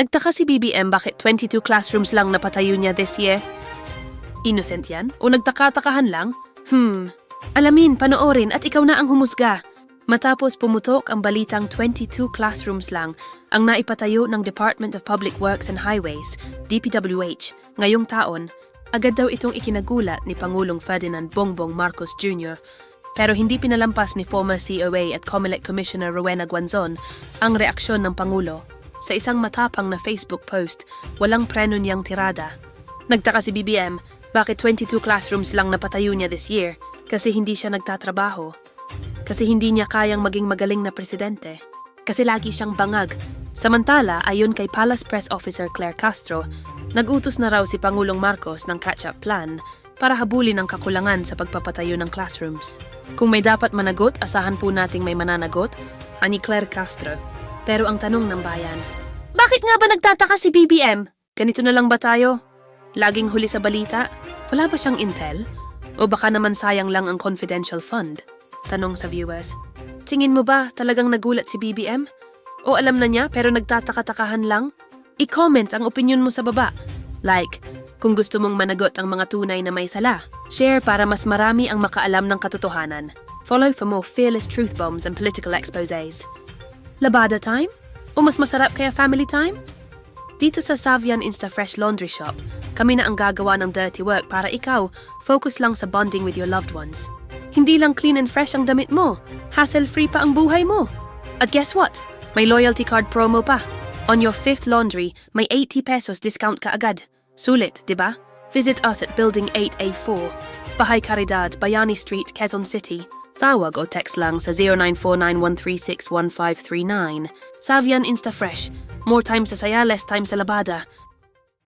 Nagtaka si BBM bakit 22 classrooms lang napatayo niya this year. Innocent yan? O nagtaka-takahan lang? Hmm. Alamin, panoorin at ikaw na ang humusga. Matapos pumutok ang balitang 22 classrooms lang ang naipatayo ng Department of Public Works and Highways, DPWH, ngayong taon, agad daw itong ikinagulat ni Pangulong Ferdinand Bongbong Marcos Jr. Pero hindi pinalampas ni former COA at COMELEC Commissioner Rowena Guanzon ang reaksyon ng Pangulo. Sa isang matapang na Facebook post, walang preno niyang tirada. Nagtaka si BBM, bakit 22 classrooms lang napatayo niya this year? Kasi hindi siya nagtatrabaho. Kasi hindi niya kayang maging magaling na presidente. Kasi lagi siyang bangag. Samantala, ayon kay Palace Press Officer Claire Castro, nagutos na raw si Pangulong Marcos ng catch-up plan para habulin ang kakulangan sa pagpapatayo ng classrooms. Kung may dapat managot, asahan po nating may mananagot, ani Claire Castro. Pero ang tanong ng bayan, Bakit nga ba nagtataka si BBM? Ganito na lang ba tayo? Laging huli sa balita? Wala ba siyang intel? O baka naman sayang lang ang confidential fund? Tanong sa viewers. Tingin mo ba talagang nagulat si BBM? O alam na niya pero nagtataka-takahan lang? I-comment ang opinion mo sa baba. Like, kung gusto mong managot ang mga tunay na may sala. Share para mas marami ang makaalam ng katotohanan. Follow for more fearless truth bombs and political exposés. Labada time? O mas masarap kaya family time? Dito sa Savian Instafresh Laundry Shop, kami na ang gagawa ng dirty work para ikaw focus lang sa bonding with your loved ones. Hindi lang clean and fresh ang damit mo, hassle-free pa ang buhay mo. At guess what? May loyalty card promo pa. On your fifth laundry, may 80 pesos discount ka agad. Sulit, di ba? Visit us at Building 8A4, Bahay Caridad, Bayani Street, Quezon City. Tawag o text lang sa 0949-136-1539. Savian Instafresh. More time sa saya, less time sa labada.